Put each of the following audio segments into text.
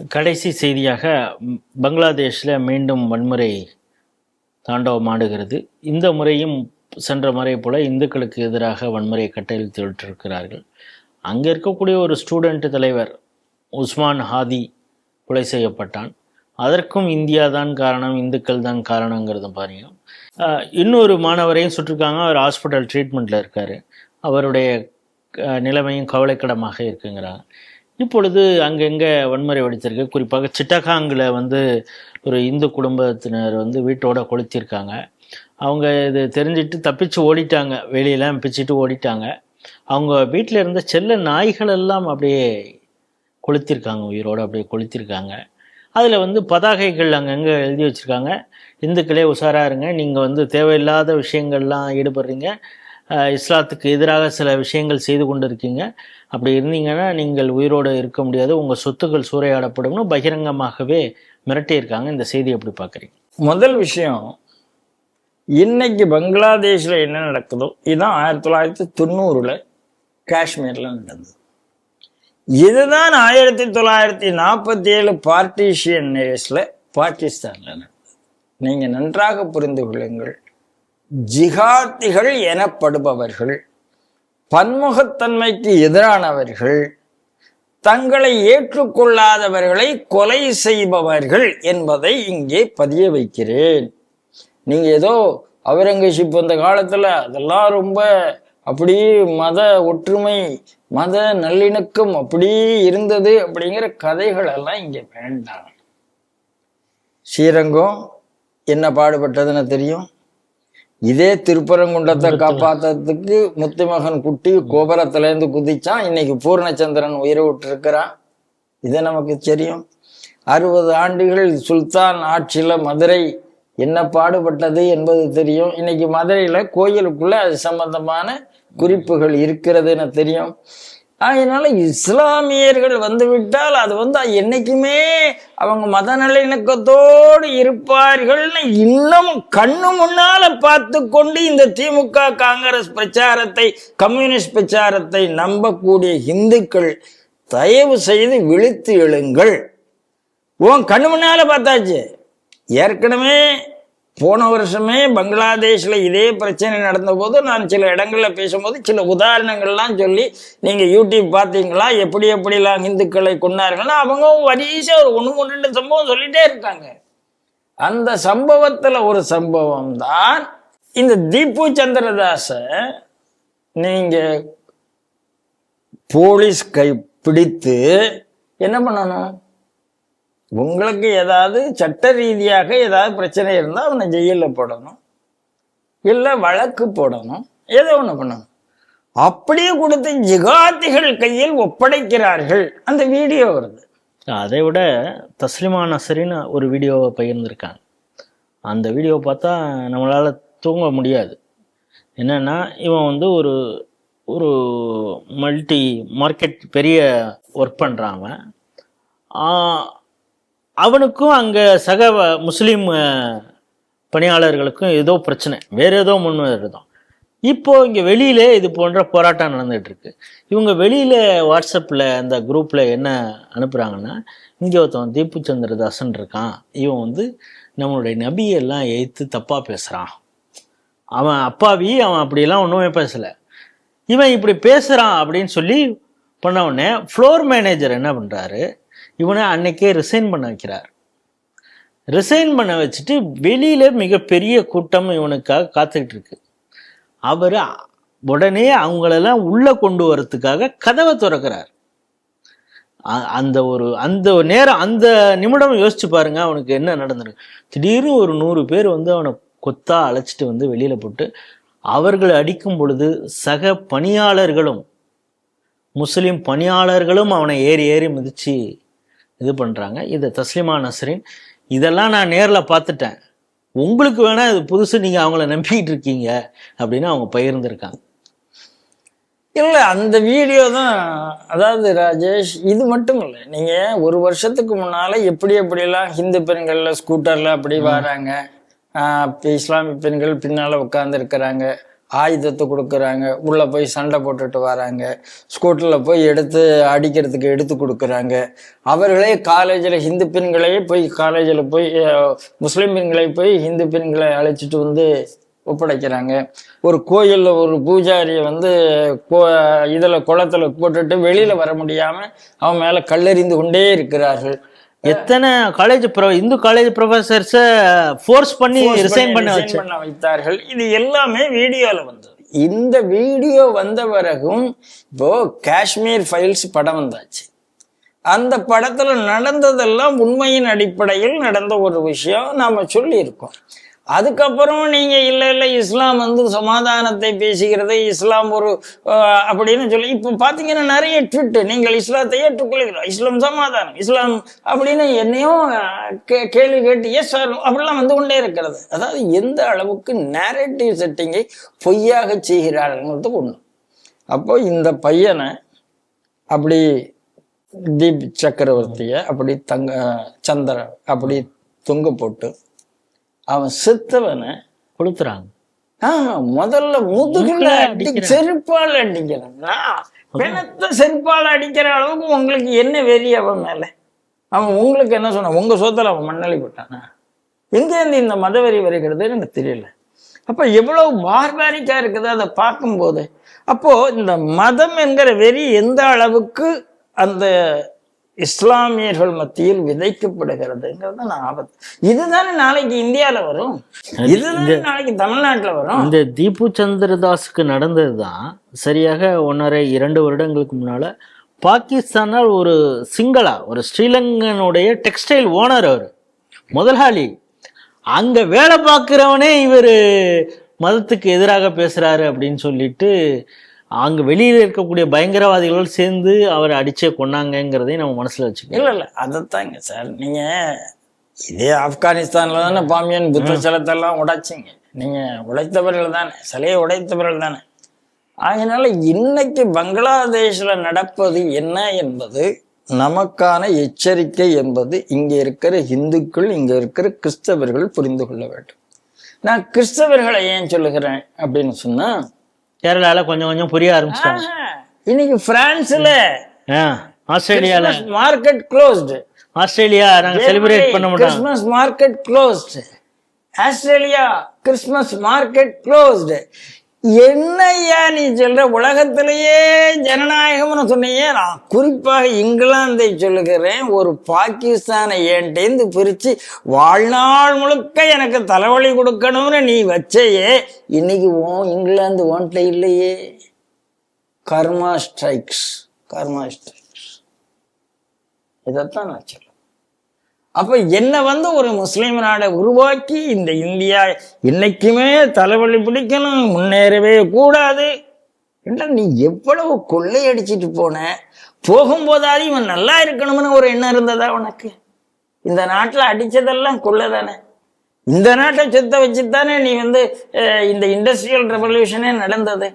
கடைசி செய்தியாக பங்களாதேஷில் மீண்டும் வன்முறை தாண்டவமாடுகிறது இந்த முறையும் சென்ற முறை போல இந்துக்களுக்கு எதிராக வன்முறையை கட்டளித்திருக்கிறார்கள் அங்கே இருக்கக்கூடிய ஒரு ஸ்டூடெண்ட் தலைவர் உஸ்மான் ஹாதி கொலை செய்யப்பட்டான். அதற்கும் இந்தியா தான் காரணம் இந்துக்கள் தான் காரணங்கிறத பாருங்க. இன்னொரு மாணவரையும் சுட்டிருக்காங்க. அவர் ஹாஸ்பிட்டல் ட்ரீட்மெண்ட்டில் இருக்கார். அவருடைய நிலைமையும் கவலைக்கிடமாக இருக்குங்கிறாங்க. இப்பொழுது அங்கங்கே வன்முறை வெடித்திருக்கு குறிப்பாக சிட்டகாங்கில் வந்து ஒரு இந்து குடும்பத்தினர் வந்து வீட்டோட கொளுத்திருக்காங்க. அவங்க இது தெரிஞ்சிட்டு தப்பிச்சு ஓடிட்டாங்க. வெளியெல்லாம் பிச்சுட்டு ஓடிட்டாங்க. அவங்க வீட்டில் இருந்த செல்ல நாய்கள் எல்லாம் அப்படியே கொளுத்திருக்காங்க. உயிரோடு அப்படியே கொளுத்திருக்காங்க. அதில் வந்து பதாகைகள் அங்கங்கே எழுதி வச்சுருக்காங்க. இந்துக்களே உஷாராக இருங்க. நீங்கள் வந்து தேவையில்லாத விஷயங்கள்லாம் ஈடுபடுறீங்க. இஸ்லாத்துக்கு எதிராக சில விஷயங்கள் செய்து கொண்டு இருக்கீங்க அப்படி இருந்தீங்கன்னா நீங்கள் உயிரோடு இருக்க முடியாது. உங்கள் சொத்துக்கள் சூறையாடப்படும்னு பகிரங்கமாகவே மிரட்டியிருக்காங்க. இந்த செய்தி எப்படி பார்க்குறீங்க? முதல் விஷயம் இன்னைக்கு பங்களாதேஷில் என்ன நடக்குதோ இதுதான் ஆயிரத்தி தொள்ளாயிரத்தி தொண்ணூறில் காஷ்மீரில் நடந்தது. இதுதான் ஆயிரத்தி தொள்ளாயிரத்தி நாற்பத்தி ஏழு பார்ட்டிஷியன் நேஸில் பாகிஸ்தானில் நடந்தது. நீங்கள் நன்றாக புரிந்து கொள்ளுங்கள். ஜிகாத்திகள் எனப்படுபவர்கள் பன்முகத்தன்மைக்கு எதிரானவர்கள் தங்களை ஏற்றுக்கொள்ளாதவர்களை கொலை செய்பவர்கள் என்பதை இங்கே பதிய வைக்கிறேன். நீங்க ஏதோ அவுரங்கசீப் அந்த காலத்துல அதெல்லாம் ரொம்ப அப்படியே மத ஒற்றுமை மத நல்லிணக்கம் அப்படியே இருந்தது அப்படிங்கிற கதைகள் எல்லாம் இங்க வேண்டாம். ஸ்ரீரங்கம் என்ன பாடுபட்டதுன்னு தெரியும்? இதே திருப்பரங்குன்றத்தை காப்பாத்துறதுக்கு முத்துமகன் குட்டி கோபுரத்துல இருந்து குதிச்சான். இன்னைக்கு பூர்ணச்சந்திரன் உயிரை விட்டு இருக்கிறான் இது நமக்கு தெரியும். அறுபது ஆண்டுகள் சுல்தான் ஆட்சியில மதுரை என்ன பாடுபட்டது என்பது தெரியும். இன்னைக்கு மதுரையில கோயிலுக்குள்ள அது சம்பந்தமான குறிப்புகள் இருக்கிறதுன்னு தெரியும். அதனால இஸ்லாமியர்கள் வந்துவிட்டால் அது வந்து என்னைக்குமே அவங்க மத நல்லிணக்கத்தோடு இருப்பார்கள்னு இன்னும் கண்ணு முன்னால பார்த்து கொண்டு இந்த திமுக காங்கிரஸ் பிரச்சாரத்தை கம்யூனிஸ்ட் பிரச்சாரத்தை நம்பக்கூடிய இந்துக்கள் தயவு செய்து விழித்து எழுங்கள். உன் கண்ணு முன்னால பார்த்தாச்சு. ஏற்கனவே போன வருஷமே பங்களாதேஷில் இதே பிரச்சனை நடந்தபோது நான் சில இடங்களில் பேசும்போது சில உதாரணங்கள்லாம் சொல்லி நீங்கள் யூடியூப் பார்த்தீங்களா? எப்படி எப்படிலாம் இந்துக்களை கொண்டார்கள்னா அவங்க வரிசை ஒரு ஒன்று ஒன்று ரெண்டு சம்பவம் சொல்லிட்டே இருக்காங்க. அந்த சம்பவத்தில் ஒரு சம்பவம் தான் இந்த தீபு சந்திரதாசை நீங்கள் போலீஸ் கை பிடித்து என்ன பண்ணணும்? உங்களுக்கு ஏதாவது சட்ட ரீதியாக ஏதாவது பிரச்சனை இருந்தால் அவனை ஜெயிலில் போடணும். இல்லை வழக்கு போடணும். ஏதோ ஒன்று பண்ணணும். அப்படியே கொடுத்து ஜிகாதிகள் கையில் ஒப்படைக்கிறார்கள். அந்த வீடியோ வருது. அதை விட தஸ்லிமா நசரின்னு ஒரு வீடியோவை பகிர்ந்திருக்காங்க. அந்த வீடியோ பார்த்தா நம்மளால் தூங்க முடியாது. என்னன்னா இவன் வந்து ஒரு ஒரு மல்டி மார்க்கெட் பெரிய ஒர்க் பண்ணுறான் அவனுக்கும் அங்கே சக முஸ்லீம் பணியாளர்களுக்கும் ஏதோ பிரச்சனை. வேறு ஏதோ முன்வருதான் இப்போது இங்கே வெளியில் இது போன்ற போராட்டம் நடந்துகிட்ருக்கு இவங்க வெளியில் வாட்ஸ்அப்பில் அந்த குரூப்பில் என்ன அனுப்புகிறாங்கன்னா இங்கே ஒருத்தன் தீபு சந்திரதாசன் இருக்கான். இவன் வந்து நம்மளுடைய நபியெல்லாம் எய்த்து தப்பாக பேசுகிறான் அவன் அப்பாவி அவன் அப்படியெல்லாம் ஒன்றுமே பேசலை. இவன் இப்படி பேசுகிறான் அப்படின்னு சொல்லி பண்ண உடனே ஃப்ளோர் மேனேஜர் என்ன பண்ணுறாரு இவனை அன்னைக்கே ரிசைன் பண்ண வைக்கிறார். ரிசைன் பண்ண வச்சுட்டு வெளியில மிகப்பெரிய கூட்டம் இவனுக்காக காத்துக்கிட்டு இருக்கு. அவர் உடனே அவங்களெல்லாம் உள்ளே கொண்டு வரத்துக்காக கதவை திறக்கிறார். அந்த ஒரு அந்த நேரம் அந்த நிமிடம் யோசிச்சு பாருங்க அவனுக்கு என்ன நடந்திருக்கு. திடீர்னு ஒரு நூறு பேர் வந்து அவனை கொத்தா அழைச்சிட்டு வந்து வெளியில போட்டு அவர்கள் அடிக்கும் பொழுது சக பணியாளர்களும் முஸ்லிம் பணியாளர்களும் அவனை ஏறி ஏறி மிதிச்சு இது பண்றாங்க. இதை தஸ்லிமா நஸ்ரின். இதெல்லாம் நான் நேர்ல பார்த்துட்டேன். உங்களுக்கு வேணா இது புதுசு நீங்க அவங்கள நம்பிக்கிட்டு இருக்கீங்க அப்படின்னு அவங்க பகிர்ந்திருக்காங்க. இல்லை அந்த வீடியோ தான். அதாவது ராஜேஷ் இது மட்டும் இல்லை. நீங்க ஒரு வருஷத்துக்கு முன்னால எப்படி எப்படிலாம் ஹிந்து பெண்கள்ல ஸ்கூட்டர்ல அப்படி வராங்க இஸ்லாமிய பெண்கள் பின்னால உட்கார்ந்து இருக்கிறாங்க ஆயுதத்தை கொடுக்குறாங்க. உள்ளே போய் சண்டை போட்டுட்டு வராங்க. ஸ்கூட்டரில் போய் எடுத்து அடிக்கிறதுக்கு எடுத்து கொடுக்குறாங்க. அவர்களே காலேஜில் ஹிந்து பெண்களையே போய் காலேஜில் போய் முஸ்லீம் பெண்களை போய் ஹிந்து பெண்களை அழைச்சிட்டு வந்து ஒப்படைக்கிறாங்க. ஒரு கோயிலில் ஒரு பூஜாரியை வந்து கோ இதில் குளத்துல போட்டுட்டு வெளியில் வர முடியாமல் அவன் மேலே கல்லெறிந்து கொண்டே இருக்கிறார்கள். எத்தனை காலேஜ் ப்ரொ இந்து காலேஜ் ப்ரொஃபசர்ஸை ஃபோர்ஸ் பண்ணி ரிசைன் பண்ண பண்ண வைத்தார்கள். இது எல்லாமே வீடியோல வந்தது. இந்த வீடியோ வந்த பிறகும் இப்போ காஷ்மீர் ஃபைல்ஸ் படம் வந்தாச்சு. அந்த படத்துல நடந்ததெல்லாம் உண்மையின் அடிப்படையில் நடந்த ஒரு விஷயம் நாம சொல்லியிருக்கோம். அதுக்கப்புறம் நீங்கள் இல்லை இல்லை இஸ்லாம் வந்து சமாதானத்தை பேசுகிறது இஸ்லாம் ஒரு அப்படின்னு சொல்லி இப்போ பார்த்தீங்கன்னா நிறைய ட்விட்டு நீங்கள் இஸ்லாத்தை ஏற்றுக்கொள்கிறோம் இஸ்லாம் சமாதானம். இஸ்லாம் அப்படின்னு என்னையும் கே- கேள்வி கேட்டு எஸ் சார் அப்படிலாம் வந்து கொண்டே இருக்கிறது. அதாவது எந்த அளவுக்கு நேரட்டிவ் செட்டிங்கை பொய்யாக செய்கிறார்கள்ங்கிறது ஒன்று அப்போ இந்த பையனை அப்படி தீப் சக்கரவர்த்தியை அப்படி தங்க சந்திர அப்படி தொங்க போட்டு அவன் செத்தவனை கொடுத்துறாங்க ஆஹ் முதல்ல முதுகுல அடி செருப்பால் அடிக்கிறான்? நான் பிணத்தை செருப்பால் அடிக்கிற அளவுக்கு உங்களுக்கு என்ன வெறி அவன் மேல? அவன் உங்களுக்கு என்ன சொன்னான்? உங்க சொத்துல அவன் மண்ணலி போட்டானா? எங்கேருந்து இந்த மதவெறி வருகிறதுன்னு எனக்கு தெரியல. அப்ப எவ்வளவு பார்பாரிக்கா இருக்குது அதை பார்க்கும்போது? அப்போ இந்த மதம் என்கிற வெறி எந்த அளவுக்கு அந்த இஸ்லாமியர்கள் மத்தியில் விதைக்கப்படுகிறதுங்கிறது நான் ஆபத்து. இதுதானே நாளைக்கு இந்தியால வரும். இதுதானே நாளைக்கு தமிழ்நாட்டுல வரும். இந்த தீபு சந்திரதாஸுக்கு நடந்தது தான் சரியாக ஒன்றரை இரண்டு வருடங்களுக்கு முன்னால பாகிஸ்தானால் ஒரு சிங்களா ஒரு ஸ்ரீலங்கனுடைய டெக்ஸ்டைல் ஓனர் அவர் முதலாளி அங்க வேலை பார்க்குறவனே இவர் மதத்துக்கு எதிராக பேசுறாரு அப்படின்னு சொல்லிட்டு அங்கே வெளியில் இருக்கக்கூடிய பயங்கரவாதிகளோடு சேர்ந்து அவரை அடிச்சே கொன்னாங்கங்கிறதையும் நம்ம மனசில் வச்சுக்கோங்க இல்லை இல்லை. அதைத்தாங்க சார். நீங்கள் இதே ஆப்கானிஸ்தானில் தானே பாமியன் புத்த சிலத்தெல்லாம் உடைச்சிங்க. நீங்கள் உடைத்தவர்கள் தானே. சிலையை உடைத்தவர்கள் தானே. அதனால இன்னைக்கு பங்களாதேஷில் நடப்பது என்ன என்பது நமக்கான எச்சரிக்கை என்பது இங்கே இருக்கிற இந்துக்கள் இங்கே இருக்கிற கிறிஸ்தவர்கள் புரிந்து கொள்ள வேண்டும். நான் கிறிஸ்தவர்களை ஏன் சொல்லுகிறேன் அப்படின்னு சொன்னால் கேரளால கொஞ்சம் கொஞ்சம் புரிய ஆரம்பிச்சிட்டாங்க. இன்னைக்கு பிரான்ஸ்ல ஆஸ்திரேலியால. மார்க்கெட் க்ளோஸ்டு ஆஸ்திரேலியா நாங்க செலிப்ரேட் பண்ண மாட்டோம். Christmas market closed Australia Christmas market closed என்னய்யா நீ சொல்ற? உலகத்திலேயே ஜனநாயகம்னு சொன்னீங்க நான் குறிப்பாக இங்கிலாந்தை சொல்லுகிறேன். ஒரு பாகிஸ்தானை ஏன்டேந்து பிரித்து வாழ்நாள் முழுக்க எனக்கு தலைவலி கொடுக்கணும்னு நீ வச்சையே. இன்னைக்கு ஓ இங்கிலாந்து ஓன்ட்ல இல்லையே. கர்மா ஸ்ட்ரைக்ஸ். கர்மா ஸ்ட்ரைக்ஸ். இதைத்தான் நான் சொல்றேன். அப்போ என்னை வந்து ஒரு முஸ்லீம் நாடை உருவாக்கி இந்த இந்தியா என்றைக்குமே தலைவலி பிடிக்கணும் முன்னேறவே கூடாது. என்றா நீ எவ்வளவு கொள்ளையடிச்சிட்டு போன? போகும்போதாவது இவன் நல்லா இருக்கணும்னு ஒரு எண்ணம் இருந்ததா உனக்கு? இந்த நாட்டில் அடித்ததெல்லாம் கொள்ளை தானே இந்த நாட்டை சுத்த வச்சுத்தானே நீ வந்து இந்த இண்டஸ்ட்ரியல் ரெவல்யூஷனே நடந்தது.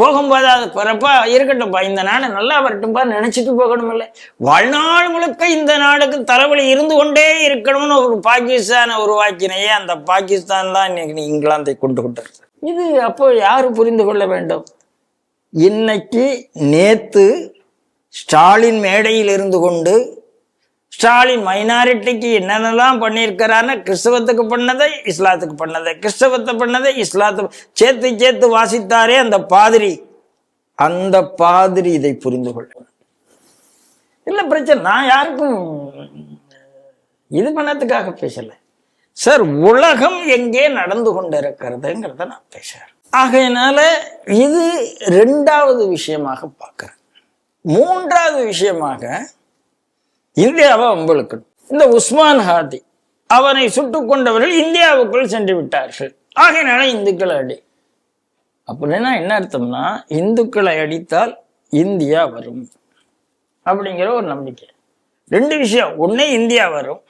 போகும்போது அது பிறப்பா இருக்கட்டும்ப்பா. இந்த நாடு நல்லா வரட்டும்பா நினைச்சிட்டு போகணுமில்ல. வாழ்நாள் முழுக்க இந்த நாடுக்கு தலைவலி இருந்து கொண்டே இருக்கணும்னு ஒரு பாகிஸ்தானை உருவாக்கினையே அந்த பாகிஸ்தான் தான் இன்னைக்கு நீ இங்கிலாந்தை கொண்டு கொண்டிருக்கு இது அப்போ யாரு புரிந்து கொள்ள வேண்டும்? இன்னைக்கு நேத்து ஸ்டாலின் மேடையில் இருந்து கொண்டு ஸ்டாலின் மைனாரிட்டிக்கு என்னென்னலாம் பண்ணியிருக்கிறான்னு கிறிஸ்தவத்துக்கு பண்ணதை இஸ்லாத்துக்கு பண்ணதை. கிறிஸ்தவத்தை பண்ணதை இஸ்லாத்து சேர்த்து சேர்த்து வாசித்தாரே அந்த பாதிரி. அந்த பாதிரி இதை புரிந்து கொள்ள இல்லை பிரச்சனை நான் யாருக்கும் இது பண்ணதுக்காக பேசலை. சார் உலகம் எங்கே நடந்து கொண்டிருக்கிறதுங்கிறத நான் பேசுறேன். ஆகையினால இது ரெண்டாவது விஷயமாக பார்க்குறேன். மூன்றாவது விஷயமாக இந்தியாவை உங்களுக்கு? இந்த உஸ்மான் ஹாதி அவனை சுட்டுக் கொண்டவர்கள் இந்தியாவுக்குள் சென்று விட்டார்கள். ஆகையினால இந்துக்களை அடி. அப்படின்னா என்ன அர்த்தம்னா இந்துக்களை அடித்தால் இந்தியா வரும் அப்படிங்கிற ஒரு நம்பிக்கை. ரெண்டு விஷயம். ஒன்று இந்தியா வரும்.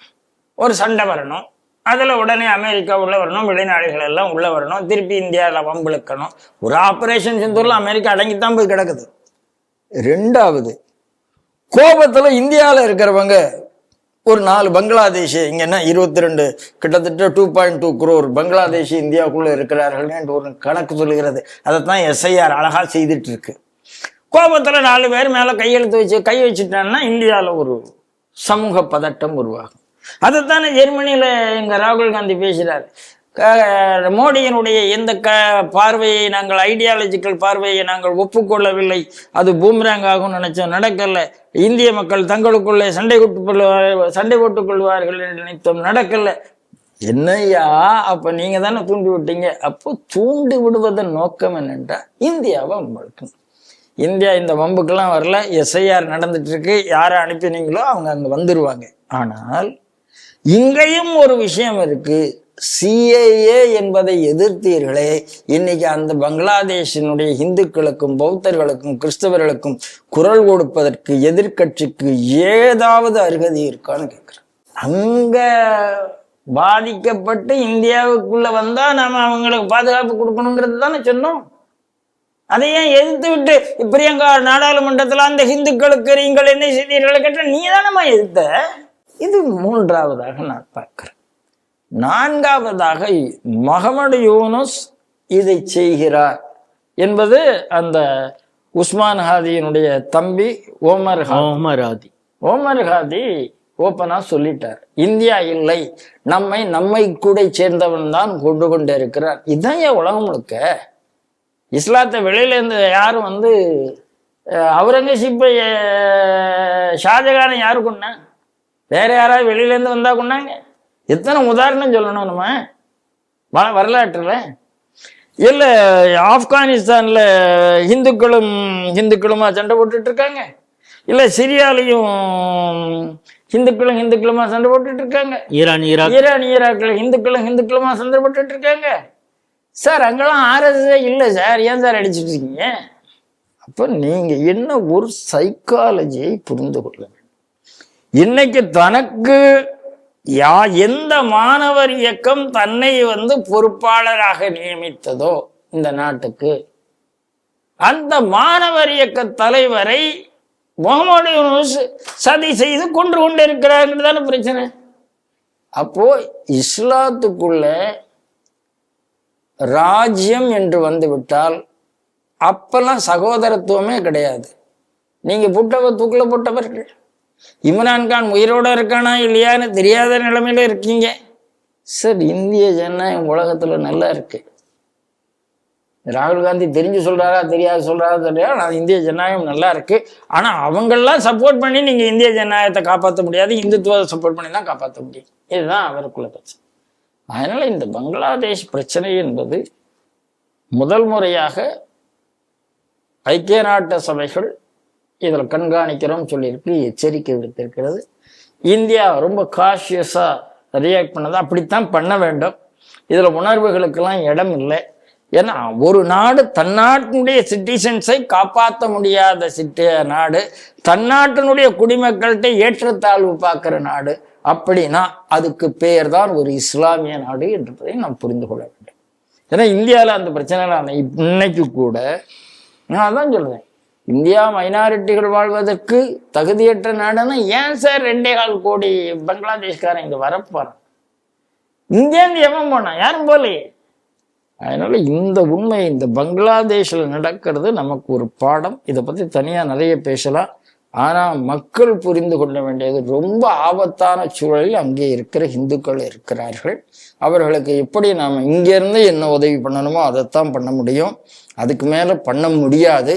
ஒரு சண்டை வரணும். அதில் உடனே அமெரிக்கா உள்ள வரணும் வெளிநாடுகள் எல்லாம் உள்ள வரணும். திருப்பி இந்தியாவில் வம்பிழுக்கணும். ஒரு ஆப்ரேஷன் செந்தூரில் அமெரிக்கா அடங்கித்தான் போய் கிடக்குது. ரெண்டாவது கோபத்தில் இந்தியாவில் இருக்கிறவங்க ஒரு நாலு பங்களாதேஷ் இங்கன்னா இருபத்தி ரெண்டு கிட்டத்தட்ட two point two crore Bangladesh இந்தியாவுக்குள்ளே இருக்கிறார்கள் என்று ஒரு கணக்கு சொல்லுகிறது. அதைத்தான் எஸ்ஐஆர் அழகா செய்துட்டு இருக்கு கோபத்துல நாலு பேர் மேலே கையெழுத்து வச்சு கை வச்சுட்டாங்கன்னா இந்தியாவில் ஒரு சமூக பதட்டம் உருவாகும். அதைத்தானே ஜெர்மனியில எங்கள் ராகுல் காந்தி பேசுகிறார் மோடியினுடைய எந்த க பார்வையை நாங்கள் ஐடியாலஜிக்கல் பார்வையை நாங்கள் ஒப்புக்கொள்ளவில்லை. அது பூம்ராங் ஆகும் நினைச்சோம் நடக்கல. இந்திய மக்கள் தங்களுக்குள்ளே சண்டை போட்டுக் சண்டை போட்டுக் கொள்வார்கள் என்று நினைத்தோம். நடக்கல. என்னய்யா அப்ப நீங்க தானே தூண்டி விட்டீங்க. அப்போ தூண்டி விடுவதன் நோக்கம் என்னென்றால் இந்தியாவை முழுக்கணும் இந்தியா இந்த வம்புக்கெல்லாம் வரல. எஸ்ஐஆர் நடந்துட்டு இருக்கு யாரை அனுப்பினீங்களோ அவங்க அங்கே வந்துருவாங்க. ஆனால் இங்கேயும் ஒரு விஷயம் இருக்குது சிஏஏ என்பதை எதிர்த்தீர்களே. இன்னைக்கு அந்த பங்களாதேஷினுடைய இந்துக்களுக்கும் பௌத்தர்களுக்கும் கிறிஸ்தவர்களுக்கும் குரல் கொடுப்பதற்கு எதிர்க்கட்சிக்கு ஏதாவது அருகதி இருக்கான்னு கேட்குறேன். அங்க பாதிக்கப்பட்டு இந்தியாவுக்குள்ள வந்தா நாம அவங்களுக்கு பாதுகாப்பு கொடுக்கணுங்கிறது தானே சொன்னோம். அதை ஏன் எதிர்த்து விட்டு பிரியங்கா நாடாளுமன்றத்துல அந்த ஹிந்துக்களுக்கு நீங்கள் என்ன செய்தீர்கள் கேட்ட நீ தானம்மா எதிர்த்த? இது மூன்றாவதாக நான் பார்க்கிறேன். நான்காவதாக மகமது யூனுஸ் இதை செய்கிறார் என்பது அந்த உஸ்மான் ஹாதியினுடைய தம்பி ஓமர் ஓமர் ஆதி ஓமர் ஹாதி ஓப்பனா சொல்லிட்டார். இந்தியா இல்லை நம்மை நம்மை கூட சேர்ந்தவன் தான் கொண்டு கொண்டு இருக்கிறார் இதான் ஏன் உலகம் முழுக்க? இஸ்லாத்தை வெளியில இருந்து யாரும் வந்து அவுரங்கசீப்பை ஷாஜகானை யாரு கொண்டா வேற யாராவது வெளியில இருந்து வந்தா கொண்டாங்க எத்தனை உதாரணம் சொல்லணும் நம்ம? வ- வரலாற்றுல. இல்ல ஆப்கானிஸ்தான்ல இந்துக்களும் இந்துக்களுமா சண்டை போட்டுட்டு இருக்காங்க இல்ல சிரியாலையும் இந்துக்களும் இந்துக்களுமா சண்டை போட்டுட்டு இருக்காங்க ஈரான் ஈராக். ஈரான் ஈராக்ல இந்துக்களும் இந்துக்களுமா சண்டை போட்டுட்டு இருக்காங்க சார் அங்கெல்லாம் ஆர்எஸ்எஸ் இல்லை சார். ஏன் சார் அடிச்சிட்டு இருக்கீங்க அப்ப நீங்க என்ன ஒரு சைக்காலஜியை புரிந்து கொள்ள வேண்டும் இன்னைக்கு தனக்கு யா எந்த மாணவர் இயக்கம் தன்னை வந்து பொறுப்பாளராக நியமித்ததோ இந்த நாட்டுக்கு அந்த மாணவர் இயக்க தலைவரை முகமது யூனுஸ் சதி செய்து கொன்று கொண்டிருக்கிறார்கள் தானே பிரச்சனை. அப்போ இஸ்லாத்துக்குள்ள ராஜ்யம் என்று வந்துவிட்டால் அப்பெல்லாம் சகோதரத்துவமே கிடையாது. நீங்க புட்டவர் தூக்கில் போட்டவர்கள். இம்ரான்கான் உயிரோட இருக்கானா இல்லையான்னு தெரியாத நிலைமையில இருக்கீங்க. சார் இந்திய ஜனநாயகம் உலகத்துல நல்லா இருக்கு. ராகுல் காந்தி தெரிஞ்சு சொல்றாரா தெரியாது சொல்கிறாரா தெரியாது ஆனால் இந்திய ஜனநாயகம் நல்லா இருக்கு. ஆனா அவங்கெல்லாம் சப்போர்ட் பண்ணி நீங்க இந்திய ஜனநாயகத்தை காப்பாற்ற முடியாது இந்துத்துவத்தை சப்போர்ட் பண்ணி தான் காப்பாற்ற முடியும். இதுதான் அவருக்குள்ள பிரச்சனை. அதனால இந்த பங்களாதேஷ் பிரச்சனை என்பது முதல் முறையாக ஐக்கிய நாட்டு சபைகள் இதில் கண்காணிக்கிறோம் சொல்லியிருக்கு எச்சரிக்கை விடுத்திருக்கிறது. இந்தியா ரொம்ப காஷியஸாக ரியாக்ட் பண்ணது அப்படித்தான் பண்ண வேண்டும். இதில் உணர்வுகளுக்கெல்லாம் இடம் இல்லை. ஏன்னா ஒரு நாடு தன்னாட்டினுடைய சிட்டிசன்ஸை காப்பாற்ற முடியாத சிட்டி நாடு தன்னாட்டினுடைய குடிமக்கள்கிட்ட ஏற்றத்தாழ்வு பார்க்குற நாடு அப்படின்னா அதுக்கு பெயர் தான் ஒரு இஸ்லாமிய நாடு என்பதை நாம் புரிந்து கொள்ள வேண்டும். ஏன்னா இந்தியாவில் அந்த பிரச்சனைலாம் இன்னைக்கு கூட நான் தான் சொல்கிறேன் இந்தியா மைனாரிட்டிகள் வாழ்வதற்கு தகுதியற்ற நாடுன்னா ஏன் சார் ரெண்டே கால் கோடி பங்களாதேஷ்காரன் இங்கே வரப்போறான்? இங்கேருந்து எவன் போனான்? யாரும் போகலையே அதனால இந்த உண்மை இந்த பங்களாதேஷில் நடக்கிறது நமக்கு ஒரு பாடம். இதை பற்றி தனியாக நிறைய பேசலாம். ஆனால் மக்கள் புரிந்து கொள்ள வேண்டியது ரொம்ப ஆபத்தான சூழலில் அங்கே இருக்கிற இந்துக்கள் இருக்கிறார்கள். அவர்களுக்கு எப்படி நாம் இங்கேருந்து என்ன உதவி பண்ணணுமோ அதைத்தான் பண்ண முடியும். அதுக்கு மேலே பண்ண முடியாது.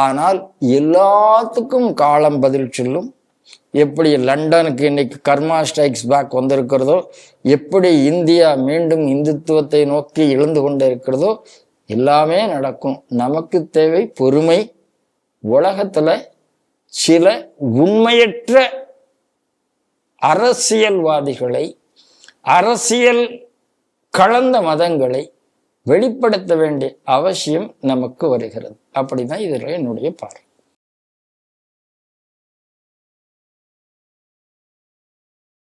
ஆனால் எல்லாத்துக்கும் காலம் பதில் சொல்லும். எப்படி லண்டனுக்கு இன்னைக்கு கர்மா ஸ்ட்ரைக்ஸ் பேக் வந்திருக்கிறதோ எப்படி இந்தியா மீண்டும் இந்துத்துவத்தை நோக்கி எழுந்து கொண்டு இருக்கிறதோ எல்லாமே நடக்கும். நமக்கு தேவை பொறுமை. உலகத்தில் சில உண்மையற்ற அரசியல்வாதிகளை அரசியல் கலந்த மதங்களை வெளிப்படுத்த வேண்டிய அவசியம் நமக்கு வருகிறது. அப்படிதான் இதில் என்னுடைய பார்வை.